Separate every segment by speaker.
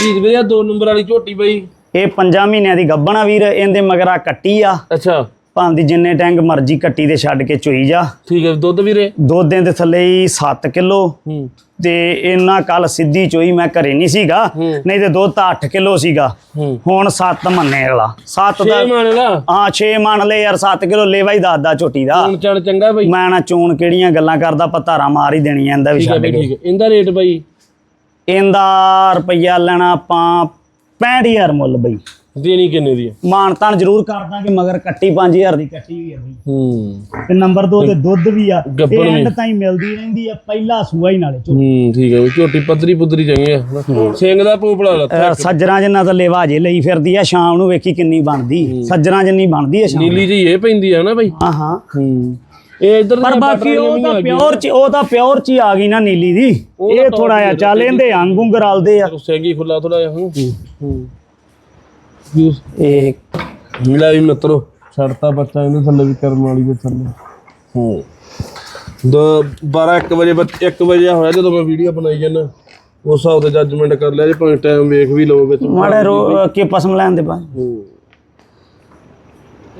Speaker 1: ਹਰਜੀਤ ਵੀਰੇ ਆ ਦੋ ਨੰਬਰ ਵਾਲੀ ਝੋਟੀ ਬਈ।
Speaker 2: ਇਹ 5 ਮਹੀਨਿਆਂ ਦੀ ਗੱਭਣ ਆ ਵੀਰ ਇਹਦੇ ਮਗਰਾ ਕੱਟੀ ਆ।
Speaker 1: ਅੱਛਾ।
Speaker 2: ਭਾਂਦੀ ਜਿੰਨੇ ਟੈਂਕ ਮਰਜ਼ੀ ਕੱਟੀ ਦੇ ਛੱਡ ਕੇ ਚੋਈ ਜਾ।
Speaker 1: ਠੀਕ ਹੈ ਦੁੱਧ ਵੀਰੇ?
Speaker 2: ਦੋਧੇ ਦੇ ਥੱਲੇ ਹੀ 7 ਕਿਲੋ।
Speaker 1: ਹੂੰ।
Speaker 2: ਤੇ ਇਹਨਾਂ ਕੱਲ ਸਿੱਧੀ ਚੋਈ ਮੈਂ ਘਰੇ ਨਹੀਂ ਸੀਗਾ। ਨਹੀਂ ਤੇ ਦੁੱਧ ਤਾਂ 8 ਕਿਲੋ ਸੀਗਾ। ਹੁਣ 7 ਮੰਨੇ ਵਾਲਾ। 7
Speaker 1: ਛੇ
Speaker 2: ਦਾ
Speaker 1: ਮੰਨ ਲਾ।
Speaker 2: ਹਾਂ 6 ਮੰਨ ਲੈ ਯਾਰ 7 ਕਿਲੋ ਲੇਵਾ ਹੀ ਦੱਸਦਾ ਝੋਟੀ ਦਾ।
Speaker 1: ਹੁਣ ਚੰਗਾ ਬਈ।
Speaker 2: ਮੈਂ ਨਾ ਚੋਣ ਕਿਹੜੀਆਂ ਗੱਲਾਂ ਕਰਦਾ ਪਤਾਰਾ ਮਾਰ ਹੀ ਦੇਣੀ ਇਹਦਾ ਵੀ ਛੱਡ
Speaker 1: ਬਈ
Speaker 2: ਕੇ।
Speaker 1: ਇਹਦਾ ਰੇਟ ਬਈ
Speaker 2: ਇਹਦਾ ਰੁਪਈਆ ਲੈਣਾ ਆਪਾਂ 65000 ਮੁੱਲ ਬਈ।
Speaker 1: ਦੇਣੀ ਕਿੰਨੇ ਦੀ ਹੈ
Speaker 2: ਮਾਨ ਤਾਨ ਜ਼ਰੂਰ ਕਰ ਦਾਂਗੇ ਮਗਰ ਕੱਟੀ 5000 ਦੀ ਕੱਟੀ ਵੀ ਆ ਬਈ।
Speaker 1: ਹੂੰ।
Speaker 2: ਤੇ ਨੰਬਰ 2 ਤੇ ਦੁੱਧ ਵੀ ਆ। ਐਂਡ ਤਾਈਂ ਮਿਲਦੀ ਰਹਿੰਦੀ ਆ ਪਹਿਲਾ ਸੂਆ ਹੀ ਨਾਲੇ।
Speaker 1: ਹੂੰ ਠੀਕ ਹੈ ਝੋਟੀ ਪੱਧਰੀ ਪੁੱਧਰੀ ਚੰਗੀ ਆ। ਸਿੰਘ ਦਾ ਪੂਪਲਾ ਲੱਥਾ।
Speaker 2: ਸੱਜਰਾਂ ਜਿੰਨਾ ਤਾਂ ਲੇਵਾ ਜੇ ਲਈ ਫਿਰਦੀ ਆ ਸ਼ਾਮ ਨੂੰ ਵੇਖੀ ਕਿੰਨੀ ਬਣਦੀ। ਸੱਜਰਾਂ ਜਿੰਨੀ ਬਣਦੀ ਆ ਸ਼ਾਮ
Speaker 1: ਨੀਲੀ ਜੀ ਇਹ ਪੈਂਦੀ ਆ ਨਾ ਬਈ?
Speaker 2: ਹਾਂ ਹਾਂ।
Speaker 1: ਹੂੰ। ਇਹ ਇਧਰ
Speaker 2: ਪਰ ਬਾਕੀ ਉਹ ਤਾਂ ਪਿਓਰ ਚ ਉਹ ਤਾਂ ਪਿਓਰ ਚ ਹੀ ਆ ਗਈ ਨਾ ਨੀਲੀ ਦੀ। ਇਹ ਥੋੜਾ
Speaker 1: ਆ,
Speaker 2: ਚੱਲ ਇਹਦੇ ਅੰਗ ਉਂਗ ਰਲਦੇ ਆ।
Speaker 1: ਸੈਂਗੀ ਖੁੱਲਾ ਥੋੜਾ ਜਿਹਾ ਹੂੰ। ਹੂੰ। ਯੂਸ
Speaker 2: ਇਹ
Speaker 1: ਮਿਲਾ ਵੀ ਮਿੱਤਰੋ। ਛੱਡਤਾ ਬੱਚਾ ਇਹਦੇ ਥੱਲੇ ਵੀ ਕਰਮ ਵਾਲੀ ਦੇ ਥੱਲੇ। ਹੂੰ। ਦੋ 12 1 ਵਜੇ 1 ਵਜੇ ਹੋਇਆ ਜਦੋਂ ਮੈਂ ਵੀਡੀਓ ਬਣਾਈ ਜਾਂਦਾ ਉਸ ਹਿਸਾਬ ਤੇ ਜੱਜਮੈਂਟ ਕਰ ਲਿਆ ਜੇ ਭਾਵੇਂ ਟਾਈਮ ਵੇਖ ਵੀ ਲਓ ਵਿੱਚ।
Speaker 2: ਮਾੜੇ ਰੋ ਕੇ ਪਸਮ ਲੈਣ ਦੇ ਬਾਅਦ।
Speaker 1: ਹੂੰ।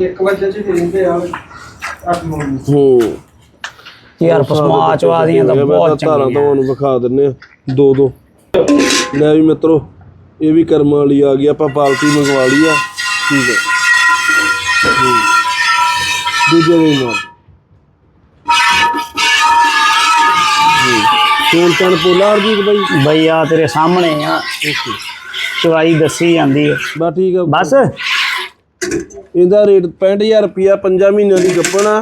Speaker 3: 1 ਵਜੇ ਚ ਫਿਰਿੰਦੇ ਆ। 8 9
Speaker 1: ਹੂੰ।
Speaker 2: ਯਾਰ ਪਸਮਾ ਚਵਾ ਦੀਆਂ ਤਾਂ ਬਹੁਤ
Speaker 1: ਧਾਰਾਂ
Speaker 2: ਚੰਗੀਆਂ।
Speaker 1: ਤੁਹਾਨੂੰ ਵਿਖਾ ਦਿੰਨੇ ਆ ਦੋ ਦੋ। ਲੈ ਵੀ ਮਿੱਤਰੋ ਇਹ ਵੀ ਕਰਮਾਂ ਵਾਲੀ ਆ ਗਈ। ਆਪਾਂ ਪਾਲਟੀ ਮੰਗਵਾ ਲਈ ਆ। ਠੀਕ ਹੈ। ਦੂਜੇ ਦੇ ਨਾਲ ਸੋਨ ਤਨ ਪੋਲਾ ਅਰਜੀਤ ਬਾਈ।
Speaker 2: ਬਈ ਆ ਤੇਰੇ ਸਾਹਮਣੇ ਆ। ਚਵਾਈ ਦੱਸੀ ਜਾਂਦੀ ਹੈ
Speaker 1: ਬਾ ਠੀਕ ਆ।
Speaker 2: ਬਸ?
Speaker 1: ਇਹਦਾ ਰੇਟ 65000 ਰੁਪਿਆ 5 ਮਹੀਨਿਆਂ ਦੀ ਗੱਪਣਾ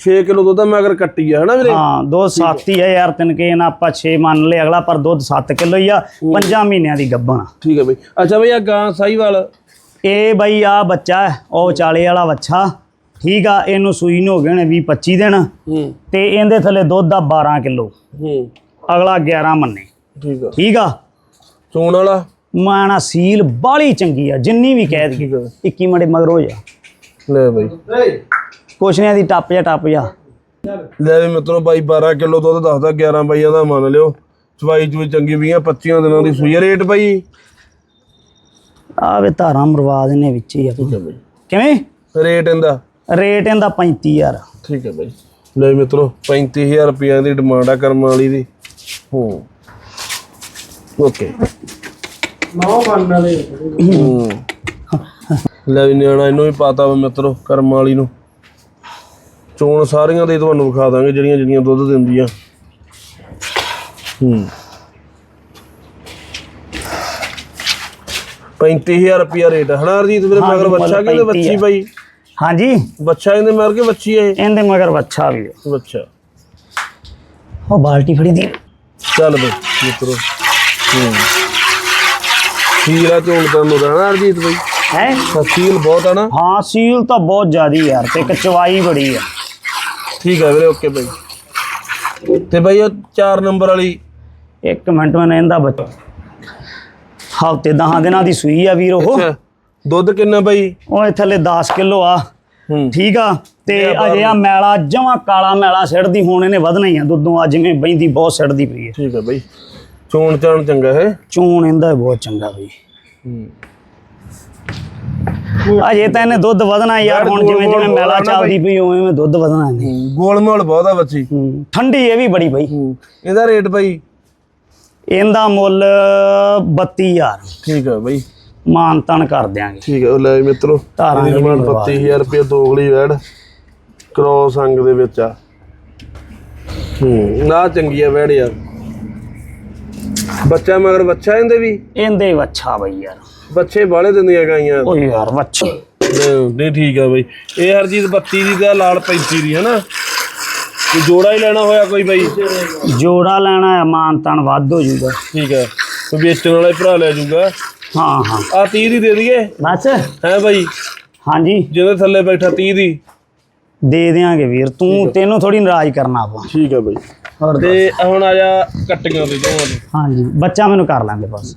Speaker 1: 6 ਕਿਲੋ ਦੁੱਧ ਆ ਮਗਰ ਕੱਟੀ ਆ ਹਨਾ ਵੀਰੇ?
Speaker 2: ਹਾਂ ਦੁੱਧ ਸੱਤ ਹੀ ਆ ਯਾਰ ਤਿੰਨਕੇ ਨਾ ਆਪਾਂ 6 ਮੰਨ ਲਏ ਅਗਲਾ ਪਰ ਦੁੱਧ 7 ਕਿਲੋ ਹੀ ਆ ਪੰਜਾਂ ਮਹੀਨਿਆਂ ਦੀ ਗੱਭਣ
Speaker 1: ਠੀਕ ਹੈ ਬਈ। ਅੱਛਾ ਬਈ ਆ ਗਾਂ ਸਾਈਵਾਲ
Speaker 2: ਇਹ ਬਈ ਆ ਬੱਚਾ ਹੈ, ਉਹ ਵਿਚਾਲੇ ਵਾਲਾ ਬੱਚਾ। ਠੀਕ ਆ ਇਹਨੂੰ ਸੂਈ ਨੂੰ ਹੋ ਗਏ ਨੇ 20 25 ਦਿਨ।
Speaker 1: ਹੂੰ।
Speaker 2: ਤੇ ਇਹਦੇ ਥੱਲੇ ਦੁੱਧ ਆ 12 ਕਿਲੋ।
Speaker 1: ਹੂੰ।
Speaker 2: ਅਗਲਾ 11 ਮੰਨੇ।
Speaker 1: ਠੀਕ ਆ।
Speaker 2: ਠੀਕ ਆ?
Speaker 1: ਚੋਣ ਵਾਲਾ।
Speaker 2: ਮਾਣਾ ਸੀਲ ਬਾਲੀ ਚੰਗੀ ਆ ਜਿੰਨੀ ਵੀ ਕਹਿ ਦਈਏ
Speaker 1: ਠੀਕ ਆ
Speaker 2: 21 ਮਿੰਟ ਮਗਰ ਹੋ ਜਾ।
Speaker 1: ਲੈ ਬਈ।
Speaker 2: ਕੁਛ ਨਹੀਂ ਦੀ ਟੱਪ ਜਾ ਟੱਪ ਜਾ।
Speaker 1: ਲੈ ਵੀ ਮਿੱਤਰੋ ਬਾਈ 12 ਕਿਲੋ ਦੁੱਧ ਦੱਸਦਾ 11 ਬਾਈਆਂ ਦਾ ਮੰਨ ਲਿਓ। ਚਵਾਈ ਚੂਈ ਚੰਗੀ 20 25 ਦਿਨਾਂ ਦੀ ਸੂਈ ਆ। ਰੇਟ ਬਾਈ।
Speaker 2: ਆ ਵੇ ਧਾਰਾਂ ਮਰਵਾ ਦੇਣੇ ਵਿੱਚ ਹੀ ਆ। ਕਿਵੇਂ?
Speaker 1: ਰੇਟ ਇਹਦਾ?
Speaker 2: ਰੇਟ ਇਹਦਾ 35000
Speaker 1: ਠੀਕ ਹੈ ਬਾਈ। ਲੈ ਵੀ ਮਿੱਤਰੋ 35000 ਰੁਪਈਆ ਦੀ ਡਿਮਾਂਡ ਆ ਕਰਮਾਂ ਵਾਲੀ ਦੀ। ਹੂੰ। ਓਕੇ।
Speaker 3: ਨੌ ਵਾਲੇ
Speaker 1: ਹੂੰ। ਲੈ ਵੀ ਨਿਆਣਾ ਇਹਨੂੰ ਵੀ ਪਾਤਾ ਵਾ ਮਿੱਤਰੋ ਕਰਮਾਂ ਵਾਲੀ ਨੂੰ। ਚੋਣ ਸਾਰੀਆਂ ਦੇ ਤੁਹਾਨੂੰ ਵਿਖਾ ਦਾਂਗੇ ਜਿਹੜੀਆਂ ਜਿਹੜੀਆਂ ਦੁੱਧ ਦਿੰਦੀਆਂ। ਹੂੰ। 35000 ਰੁਪਿਆ ਰੇਟ ਹੈ ਹਨਾ ਅਰਜੀਤ ਮੇਰੇ
Speaker 2: ਹਾਂ
Speaker 1: ਮਗਰ
Speaker 2: ਜੀ, ਮੁੱਲ
Speaker 1: ਬੱਚਾ ਕਹਿੰਦੇ
Speaker 2: 35
Speaker 1: ਬੱਚੀ
Speaker 2: ਆ।
Speaker 1: ਬਾਈ?
Speaker 2: ਹਾਂਜੀ।
Speaker 1: ਬੱਚਾ ਇਹਦੇ ਮਰ ਕੇ ਬੱਚੀ ਇਹ?
Speaker 2: ਇਹਦੇ ਮਗਰ ਬੱਚਾ ਵੀ ਆ।
Speaker 1: ਬੱਚਾ
Speaker 2: ਉਹ ਬਾਲਟੀ ਫੜੀ ਦੀ।
Speaker 1: ਚੱਲ ਬਈ ਮਿੱਤਰੋ। ਹੂੰ। ਸੀਲਾ ਚੋਣ ਕਰਨ ਨੂੰ ਰਹਿਣਾ ਅਰਜੀਤ ਬਾਈ।
Speaker 2: ਹੈ?
Speaker 1: ਸੀਲ ਬਹੁਤ ਆ ਨਾ।
Speaker 2: ਹਾਂ ਸੀਲ ਤਾਂ ਬਹੁਤ ਜ਼ਿਆਦੀ ਯਾਰ ਤੇ ਕਚਵਾਈ ਬੜੀ ਆ।
Speaker 1: ਠੀਕ ਹੈ ਵੀਰੇ ਓਕੇ ਬਾਈ। ਤੇ ਬਾਈ ਉਹ 4 ਨੰਬਰ ਵਾਲੀ।
Speaker 2: ਇੱਕ ਮਿੰਟ ਮੈਂ ਇਹਦਾ ਬੱਚਾ ਹਫ਼ਤੇ 10 ਦਿਨਾਂ ਦੀ ਸੂਈ ਆ ਵੀਰ ਉਹ।
Speaker 1: ਦੁੱਧ ਕਿੰਨਾ ਬਾਈ?
Speaker 2: ਉਹ ਥੱਲੇ 10 ਕਿਲੋ ਆ। ਠੀਕ ਆ ਤੇ
Speaker 1: ਆ
Speaker 2: ਅਜੇ ਆ ਮੈਲਾ ਜਮਾ ਕਾਲਾ ਮੈਲਾ ਸਿੜਦੀ ਹੁਣ ਇਹਨੇ ਵਧਣਾ ਹੀ ਆ ਦੁੱਧੋਂ ਆ ਜਿਵੇਂ ਬੈਂਦੀ ਬਹੁਤ ਸਿੜਦੀ ਪਈ ਹੈ
Speaker 1: ਠੀਕ ਹੈ ਬਾਈ। ਚੋਣ ਚਾਣ ਚੰਗਾ ਹੈ?
Speaker 2: ਚੂਣ ਇਹਦਾ ਬਹੁਤ ਚੰਗਾ ਬਈ। ਅਜੇ ਤਾਂ ਇਹਨੇ ਦੁੱਧ ਵਧਣਾ ਯਾਰ ਹੁਣ ਜਿਵੇਂ ਜਿਵੇਂ ਮੈਲਾ ਚੱਲਦੀ ਪਈ ਉਵੇਂ ਉਵੇਂ ਦੁੱਧ ਵਧਣਾ ਇਹਨੇ।
Speaker 1: ਗੋਲਮਾਲ ਬਹੁਤ ਆ ਬੱਚੀ।
Speaker 2: ਠੰਡੀ ਇਹ ਵੀ ਬੜੀ ਬਈ।
Speaker 1: ਇਹਦਾ ਰੇਟ ਬਾਈ?
Speaker 2: ਇਹਦਾ ਮੁੱਲ 32000
Speaker 1: ਠੀਕ ਹੈ ਬਾਈ।
Speaker 2: ਮਾਨ ਤਨ ਕਰ ਦਿਆਂਗੇ।
Speaker 1: ਠੀਕ ਹੈ ਉਹ ਲੈ ਮਿੱਤਰੋ
Speaker 2: ਧਾਰਾਂ ਵੀ
Speaker 1: ਡਿਮਾਂਡ
Speaker 2: ਲਵਾ
Speaker 1: 32000 ਰੁਪਏ ਦੋਗਲੀ ਵੈੜ ਕ੍ਰੋਸ ਅੰਗ ਦੇ ਵਿੱਚ ਆ। ਹੂੰ ਨਾ ਚੰਗੀ ਆ ਵੈੜ ਯਾਰ। ਬੱਚਾ ਮਗਰ ਬੱਚਾ ਇਹਦੇ ਵੀ?
Speaker 2: ਇਹਦੇ ਵੱਛਾ ਬਈ ਯਾਰ।
Speaker 1: ਬੱਚੇ ਬਾਲੇ ਦਿੰਦੀਆਂ ਗਾਈਆਂ।
Speaker 2: ਓ ਯਾਰ ਵੱਛਾ।
Speaker 1: ਨਹੀਂ ਠੀਕ ਆ ਬਈ। ਇਹ ਹਰਜੀਤ 32 ਦੀ ਤੇ ਲਾਲ 35 ਦੀ ਹਨਾ ਤੇ ਜੋੜਾ ਹੀ ਲੈਣਾ ਹੋਇਆ ਕੋਈ ਬਾਈ?
Speaker 2: ਜੋੜਾ ਲੈਣਾ ਹੈ ਮਾਨ ਤਨ ਵੱਧ ਹੋ ਜੂਗਾ
Speaker 1: ਠੀਕ ਹੈ ਕੋਈ ਵੇਚਣ ਵਾਲਾ ਹੀ ਭਰਾ ਲੈ ਜਾਊਗਾ।
Speaker 2: ਹਾਂ ਹਾਂ।
Speaker 1: ਆ 30 ਦੀ ਦੇ ਦਈਏ?
Speaker 2: ਬਸ।
Speaker 1: ਹੈ ਬਾਈ?
Speaker 2: ਹਾਂਜੀ।
Speaker 1: ਜਿਹਦੇ ਥੱਲੇ ਬੈਠਾ 30 ਦੀ।
Speaker 2: ਦੇ ਦਿਆਂਗੇ ਵੀਰ ਤੂੰ ਤੈਨੂੰ ਥੋੜੀ ਨਾਰਾਜ਼ ਕਰਨਾ ਆਪਾਂ।
Speaker 1: ਠੀਕ ਆ ਬਾਈ।
Speaker 2: ਹੋਰ
Speaker 1: ਤੇ ਹੁਣ ਆ ਜਾ ਕੱਟੀਆਂ ਤੇ ਦੋਵਾਂ ਦੇ।
Speaker 2: ਹਾਂਜੀ ਬੱਚਾ ਮੈਨੂੰ ਕਰ ਲਾਂਗੇ ਬਸ।